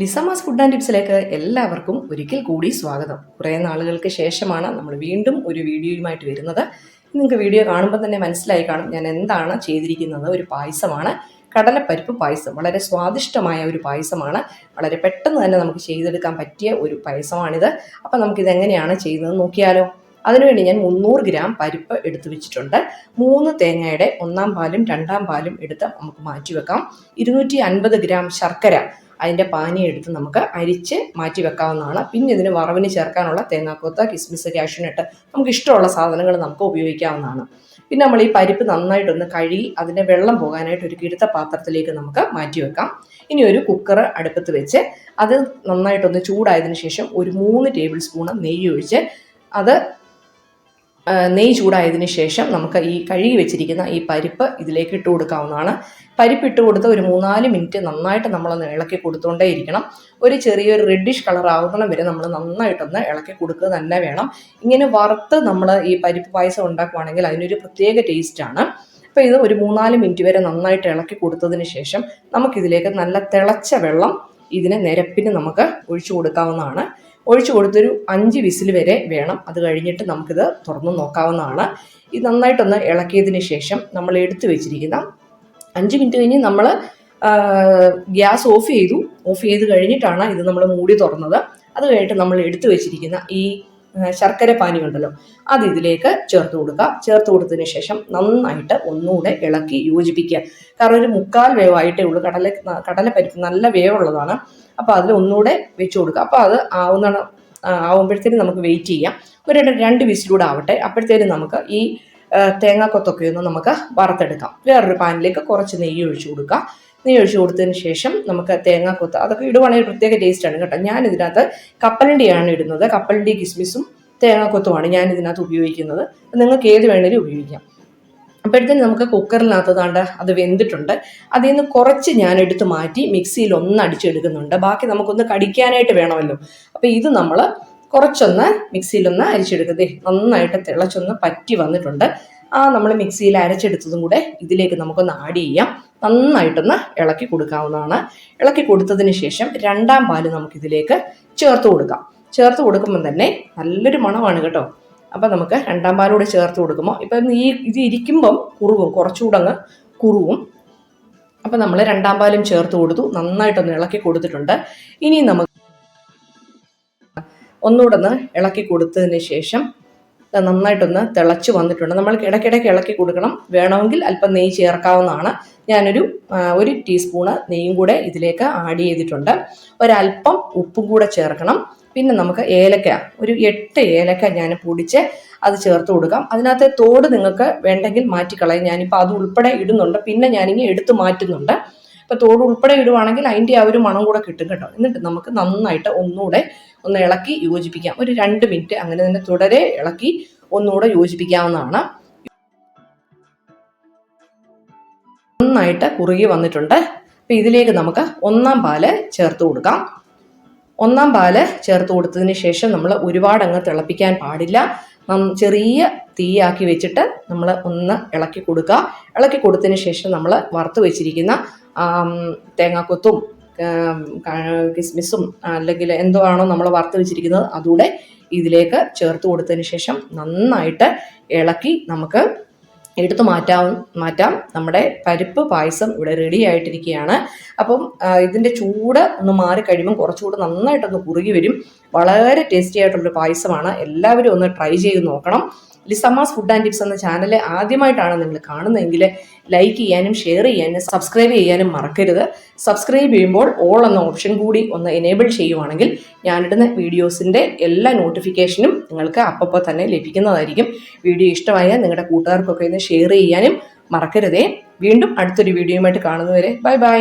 ലിസമാസ് food and ടിപ്സിലേക്ക് എല്ലാവർക്കും ഒരിക്കൽ കൂടി സ്വാഗതം. കുറേ നാളുകൾക്ക് ശേഷമാണ് നമ്മൾ വീണ്ടും ഒരു വീഡിയോയുമായിട്ട് വരുന്നത്. നിങ്ങൾക്ക് വീഡിയോ കാണുമ്പോൾ തന്നെ മനസ്സിലായി കാണും ഞാൻ എന്താണ് ചെയ്തിരിക്കുന്നത്. ഒരു പായസമാണ്. കടലപ്പരിപ്പ് പായസം. വളരെ സ്വാദിഷ്ടമായ ഒരു പായസമാണ്. വളരെ പെട്ടെന്ന് തന്നെ നമുക്ക് ചെയ്തെടുക്കാൻ പറ്റിയ ഒരു പായസമാണിത്. അപ്പം നമുക്കിത് എങ്ങനെയാണ് ചെയ്യുന്നത് നോക്കിയാലോ. അതിനുവേണ്ടി ഞാൻ മുന്നൂറ് ഗ്രാം പരിപ്പ് എടുത്തു വെച്ചിട്ടുണ്ട്. മൂന്ന് തേങ്ങയുടെ ഒന്നാം പാലും രണ്ടാം പാലും എടുത്ത് നമുക്ക് മാറ്റി വെക്കാം ഇരുന്നൂറ്റി അൻപത് ഗ്രാം ശർക്കര. അതിന്റെ പാനി എടുത്ത് നമുക്ക് അരിച്ച് മാറ്റി വെക്കാവുന്നതാണ്. പിന്നെ ഇതിന് വറവിന് ചേർക്കാനുള്ള തേങ്ങാക്കൂത്ത കിസ്മിസ് കാഷ്യൂനട്ട് നമുക്ക് ഇഷ്ടമുള്ള സാധനങ്ങൾ നമുക്ക് ഉപയോഗിക്കാവുന്നതാണ്. പിന്നെ നമ്മൾ ഈ പരിപ്പ് നന്നായിട്ടൊന്ന് കഴുകി അതിന്റെ വെള്ളം പോകാനായിട്ട് ഒരു കിടുത്ത പാത്രത്തിലേക്ക് നമുക്ക് മാറ്റി വെക്കാം. ഇനി ഒരു കുക്കർ അടുപ്പത്ത് വെച്ച് അത് നന്നായിട്ടൊന്ന് ചൂടായതിനു ശേഷം ഒരു മൂന്ന് ടേബിൾ സ്പൂണ് നെയ്യ് ഒഴിച്ച് അത് നെയ്യ് ചൂടായതിനു ശേഷം നമുക്ക് ഈ കഴുകി വെച്ചിരിക്കുന്ന ഈ പരിപ്പ് ഇതിലേക്ക് ഇട്ട് കൊടുക്കാവുന്നതാണ്. പരിപ്പ് ഇട്ട് കൊടുത്ത് ഒരു മൂന്നാൽ മിനിറ്റ് നന്നായിട്ട് നമ്മളൊന്ന് ഇളക്കി കൊടുത്തുകൊണ്ടേ ഇരിക്കണം. ഒരു ചെറിയൊരു റെഡിഷ് കളർ ആവുന്ന വരെ നമ്മൾ നന്നായിട്ടൊന്ന് ഇളക്കി കൊടുക്കുക തന്നെ വേണം. ഇങ്ങനെ വറുത്ത് നമ്മൾ ഈ പരിപ്പ് പായസം ഉണ്ടാക്കുവാണെങ്കിൽ അതിനൊരു പ്രത്യേക ടേസ്റ്റാണ് അപ്പോൾ ഇത് ഒരു മൂന്നാൽ മിനിറ്റ് വരെ നന്നായിട്ട് ഇളക്കി കൊടുത്തതിന് ശേഷം നമുക്കിതിലേക്ക് നല്ല തിളച്ച വെള്ളം ഇതിന് നിരപ്പിന് നമുക്ക് ഒഴിച്ചു കൊടുക്കാവുന്നതാണ്. ഒഴിച്ചു കൊടുത്തൊരു അഞ്ച് വിസിൽ വരെ വേണം. അത് കഴിഞ്ഞിട്ട് നമുക്കിത് തുറന്ന് നോക്കാവുന്നതാണ്. ഇത് നന്നായിട്ടൊന്ന് ഇളക്കിയതിന് ശേഷം നമ്മൾ എടുത്തു വെച്ചിരിക്കുന്ന അഞ്ച് മിനിറ്റ് കഴിഞ്ഞ് നമ്മൾ ഗ്യാസ് ഓഫ് ചെയ്തു. ഓഫ് ചെയ്ത് കഴിഞ്ഞിട്ടാണ് ഇത് നമ്മൾ മൂടി തുറന്നത്. അത് കഴിഞ്ഞിട്ട് നമ്മൾ എടുത്തു വെച്ചിരിക്കുന്ന ഈ ശർക്കര പാനി ഉണ്ടല്ലോ അത് ഇതിലേക്ക് ചേർത്ത് കൊടുക്കുക. ചേർത്ത് കൊടുത്തതിന് ശേഷം നന്നായിട്ട് ഒന്നുകൂടെ ഇളക്കി യോജിപ്പിക്കുക. കാരണം ഒരു മുക്കാൽ വേവായിട്ടേ ഉള്ളൂ. കടല കടലപ്പരിപ്പ് നല്ല വേവുള്ളതാണ്. അപ്പോൾ അതിൽ ഒന്നുകൂടെ വെച്ച് കൊടുക്കുക. അപ്പോൾ അത് ആവുന്ന ആവുമ്പോഴത്തേനും നമുക്ക് വെയിറ്റ് ചെയ്യാം. ഒരു രണ്ട് വിസിലൂടെ ആവട്ടെ. അപ്പോഴത്തേനും നമുക്ക് ഈ തേങ്ങാക്കൊത്തൊക്കെ ഒന്ന് നമുക്ക് വറുത്തെടുക്കാം. വേറൊരു പാനിലേക്ക് കുറച്ച് നെയ്യ് ഒഴിച്ചു കൊടുക്കുക. നെയ്യ് ഒഴിച്ച് കൊടുത്തതിന് ശേഷം നമുക്ക് തേങ്ങ തേങ്ങാക്കൊത്ത് അതൊക്കെ ഇടുവാണെങ്കിൽ പ്രത്യേക ടേസ്റ്റ് ആണ് കേട്ടോ. ഞാൻ ഇതിനകത്ത് കപ്പലണ്ടിയാണ് ഇടുന്നത്. കപ്പലണ്ടി കിസ്മിസും തേങ്ങാക്കൊത്തുമാണ് ഞാൻ ഇതിനകത്ത് ഉപയോഗിക്കുന്നത്. നിങ്ങൾക്ക് ഏത് വേണേലും ഉപയോഗിക്കാം. അപ്പോഴത്തേന് നമുക്ക് കുക്കറിനകത്ത് താണ്ട് അത് വെന്തിട്ടുണ്ട്. അതിൽ നിന്ന് കുറച്ച് ഞാൻ എടുത്ത് മാറ്റി മിക്സിയിൽ ഒന്ന് അടിച്ചെടുക്കുന്നുണ്ട്. ബാക്കി നമുക്കൊന്ന് കടിക്കാനായിട്ട് വേണമല്ലോ. അപ്പോൾ ഇത് നമ്മൾ കുറച്ചൊന്ന് മിക്സിയിലൊന്ന് അരിച്ചെടുക്കതേ നന്നായിട്ട് തിളച്ചൊന്ന് പറ്റി വന്നിട്ടുണ്ട്. ആ നമ്മൾ മിക്സിയിൽ അരച്ചെടുത്തതും കൂടെ ഇതിലേക്ക് നമുക്കൊന്ന് ആഡ് ചെയ്യാം. നന്നായിട്ടൊന്ന് ഇളക്കി കൊടുക്കാവുന്നതാണ്. ഇളക്കി കൊടുത്തതിന് ശേഷം രണ്ടാം പാൽ നമുക്കിതിലേക്ക് ചേർത്ത് കൊടുക്കാം. ചേർത്ത് കൊടുക്കുമ്പോൾ തന്നെ നല്ലൊരു മണമാണ് കേട്ടോ. അപ്പം നമുക്ക് രണ്ടാം പാലൂടെ ചേർത്ത് കൊടുക്കുമ്പോൾ ഇപ്പം ഈ ഇത് ഇരിക്കുമ്പം കുറുവും കുറച്ചുകൂടെ അങ്ങ് കുറുവും. അപ്പം നമ്മൾ രണ്ടാം പാലും ചേർത്ത് കൊടുത്തു. നന്നായിട്ടൊന്ന് ഇളക്കി കൊടുത്തിട്ടുണ്ട്. ഇനി നമുക്ക് ഒന്നുകൂടെ ഒന്ന് ഇളക്കി കൊടുത്തതിന് ശേഷം നന്നായിട്ടൊന്ന് തിളച്ച് വന്നിട്ടുണ്ട്. നമ്മൾ ഇടയ്ക്കിടയ്ക്ക് ഇളക്കി കൊടുക്കണം. വേണമെങ്കിൽ അല്പം നെയ്യ് ചേർക്കാവുന്നതാണ്. ഞാനൊരു ഒരു ടീസ്പൂണ് നെയ്യും കൂടെ ഇതിലേക്ക് ആഡ് ചെയ്തിട്ടുണ്ട്. ഒരല്പം ഉപ്പും കൂടെ ചേർക്കണം. പിന്നെ നമുക്ക് ഏലക്ക ഒരു എട്ട് ഏലക്ക ഞാൻ പൊടിച്ച് അത് ചേർത്ത് കൊടുക്കാം. അതിനകത്തെ തോട് നിങ്ങൾക്ക് വേണ്ടെങ്കിൽ മാറ്റിക്കളയും ഞാനിപ്പോൾ അത് ഉൾപ്പെടെ ഇടുന്നുണ്ട്. പിന്നെ ഞാനിങ്ങനെ എടുത്ത് മാറ്റുന്നുണ്ട്. അപ്പോൾ തോട് ഉൾപ്പെടെ ഇടുവാണെങ്കിൽ അതിന്റെ ആ ഒരു മണം കൂടെ കിട്ടും കേട്ടോ. എന്നിട്ട് നമുക്ക് നന്നായിട്ട് ഒന്നുകൂടെ ഒന്ന് ഇളക്കി യോജിപ്പിക്കാം. ഒരു രണ്ട് മിനിറ്റ് അങ്ങനെ തന്നെ തുടരെ ഇളക്കി ഒന്നുകൂടെ യോജിപ്പിക്കാവുന്നതാണ്. നന്നായിട്ട് കുറുകി വന്നിട്ടുണ്ട്. അപ്പം ഇതിലേക്ക് നമുക്ക് ഒന്നാം പാൽ ചേർത്ത് കൊടുക്കാം. ഒന്നാം പാൽ ചേർത്ത് കൊടുത്തതിന് ശേഷം നമ്മൾ ഒരുപാട് അങ്ങ് തിളപ്പിക്കാൻ പാടില്ല. ചെറിയ തീയാക്കി വെച്ചിട്ട് നമ്മൾ ഒന്ന് ഇളക്കി കൊടുക്കുക. ഇളക്കി കൊടുത്തതിന് ശേഷം നമ്മൾ വറുത്ത് വെച്ചിരിക്കുന്ന തേങ്ങാക്കൊത്തും കിസ്മിസും അല്ലെങ്കിൽ എന്തോ ആണോ നമ്മൾ വറുത്ത് വെച്ചിരിക്കുന്നത് അതുകൂടെ ഇതിലേക്ക് ചേർത്ത് കൊടുത്തതിന് ശേഷം നന്നായിട്ട് ഇളക്കി നമുക്ക് എടുത്തു മാറ്റാം മാറ്റാം. നമ്മുടെ പരിപ്പ് പായസം ഇവിടെ റെഡി ആയിട്ടിരിക്കുകയാണ്. അപ്പം ഇതിന്റെ ചൂട് ഒന്ന് മാറി കഴിയുമ്പം കുറച്ചുകൂടെ നന്നായിട്ടൊന്ന് കുറുകി വരും. വളരെ ടേസ്റ്റി ആയിട്ടുള്ളൊരു പായസമാണ്. എല്ലാവരും ഒന്ന് ട്രൈ ചെയ്ത് നോക്കണം. ലിസമാസ് ഫുഡ് ആൻഡ് ടിപ്സ് എന്ന ചാനൽ ആദ്യമായിട്ടാണ് നിങ്ങൾ കാണുന്നതെങ്കിൽ ലൈക്ക് ചെയ്യാനും ഷെയർ ചെയ്യാനും സബ്സ്ക്രൈബ് ചെയ്യാനും മറക്കരുത്. സബ്സ്ക്രൈബ് ചെയ്യുമ്പോൾ ഓൾ എന്ന ഓപ്ഷൻ കൂടി ഒന്ന് എനേബിൾ ചെയ്യുവാണെങ്കിൽ ഞാനിടുന്ന വീഡിയോസിന്റെ എല്ലാ നോട്ടിഫിക്കേഷനും നിങ്ങൾക്ക് അപ്പോൾ തന്നെ ലഭിക്കുന്നതായിരിക്കും. വീഡിയോ ഇഷ്ടമായാൽ നിങ്ങളുടെ കൂട്ടുകാർക്കൊക്കെ ഒന്ന് ഷെയർ ചെയ്യാനും മറക്കരുതേ. വീണ്ടും അടുത്തൊരു വീഡിയോയുമായിട്ട് കാണുന്നവരെ ബൈ ബൈ.